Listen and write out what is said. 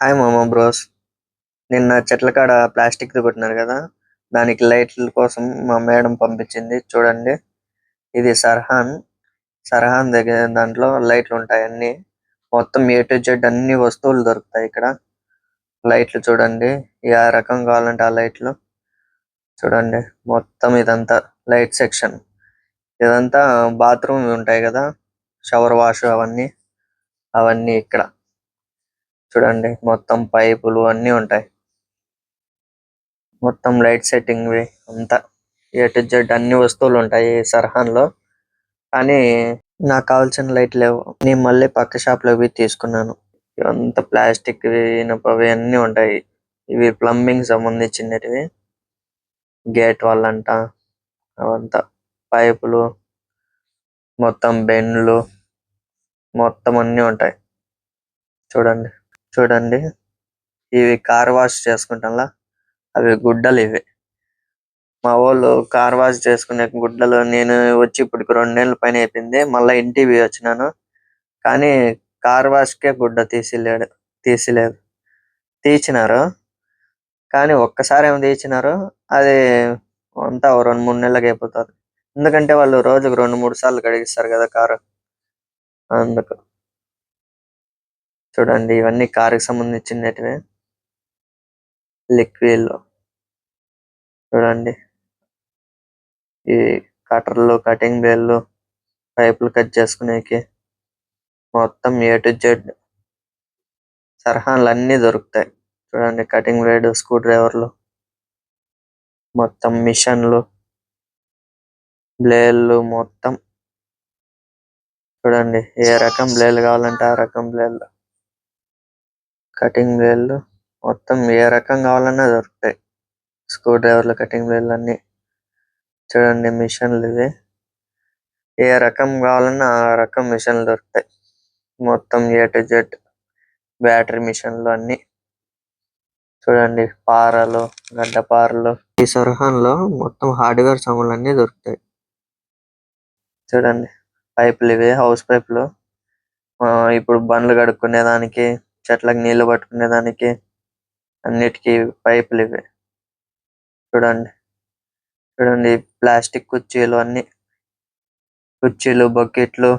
Hi మామ bros నిన్న చెట్ల కాడ ప్లాస్టిక్ కొట్టినారు కదా. దానికి లైట్ల కోసం మా మేడం పంపించింది. చూడండి. ఇది సర్హాన్. సర్హాన్ దగ్గర దాంట్లో లైట్లు ఉంటాయి అన్ని. మొత్తం ఏ టు జెడ్ అన్ని వస్తువులు దొరుకుతాయి ఇక్కడ. లైట్లు చూడండి. ఏ రకం కావాలంటే ఆ లైట్లు. చూడండి. మొత్తం ఇదంతా లైట్ సెక్షన్. ఇదంతా బాత్రూమ్ ఉంటాయి కదా. షవర్ వాష్ అవన్నీ. అవన్నీ ఇక్కడ. చూడండి మొత్తం పైపులు అన్ని ఉంటాయి. మొత్తం లైట్ సెట్టింగ్ వి అంతా ఏ టు జెడ్ అన్ని వస్తువులు ఉంటాయి సర్హాన్లో కానీ నాకు కావాల్సిన లైట్ లేవు. నేను మళ్ళీ పక్క షాప్లో తీసుకున్నాను. ఇవంతా ప్లాస్టిక్ ఇనపవి అన్ని ఉంటాయి. ఇవి ప్లంబింగ్ సంబంధించినటివి. గేట్ వాళ్ళంట అవంతా. పైపులు మొత్తం బెన్లు మొత్తం అన్ని ఉంటాయి. చూడండి. చూడండి. ఇవి కార్ వాష్ చేసుకుంటాంలా? అవి గుడ్డలు ఇవి. మా వాళ్ళు కార్ వాష్ చేసుకునే గుడ్డలు నేను వచ్చి ఇప్పటికి రెండు నెలల పైన అయిపోయింది. మళ్ళీ ఇంటికి వచ్చినాను. కానీ కార్ వాష్ కే గుడ్డ తీసిలేడు తీసిలేదు. తీసినారు. కానీ ఒక్కసారి ఏమి తీసినారు. అది అంతా రెండు మూడు నెలలకు అయిపోతారు ఎందుకంటే వాళ్ళు రోజుకు రెండు మూడు సార్లు కడిగిస్తారు కదా కారు. అందుకు. చూడండి ఇవన్నీ కార్కి సంబంధించినటివే లిక్విడ్ చూడండి. ఈ కటర్లు కటింగ్ బేళ్ళు పైపులు కట్ చేసుకునేకి మొత్తం ఏ టు జెడ్ సరహాలు అన్ని దొరుకుతాయి. చూడండి కటింగ్ బ్లేడ్ స్క్రూ డ్రైవర్లు మొత్తం మిషన్లు బ్లేడ్లు మొత్తం. చూడండి ఏ రకం బ్లేడ్లు కావాలంటే ఆ రకం బ్లేడ్లు కటింగ్ బ్లేడ్లు మొత్తం ఏ రకం కావాలన్నా దొరుకుతాయి. స్క్రూ డ్రైవర్లు కటింగ్ బ్లేడ్లు అన్ని. చూడండి మిషన్లు ఇవి. ఏ రకం కావాలన్నా ఆ రకం మిషన్లు దొరుకుతాయి. మొత్తం ఏ టు జెడ్ బ్యాటరీ మిషన్లు అన్ని. చూడండి పారలు గడ్డపారలు ఈ సర్హాన్లో మొత్తం హార్డ్వేర్ సామాన్లు అన్ని దొరుకుతాయి. చూడండి పైపులు ఇవి హౌస్ పైపులు. ఆ ఇప్పుడు బండ్లు కడుక్కునే దానికి చెట్లకు నీళ్ళు పట్టుకునే దానికి అన్నిటికీ పైపులు ఇవి. చూడండి. చూడండి ప్లాస్టిక్ కుర్చీలు అన్ని. కుర్చీలు బకెట్లు.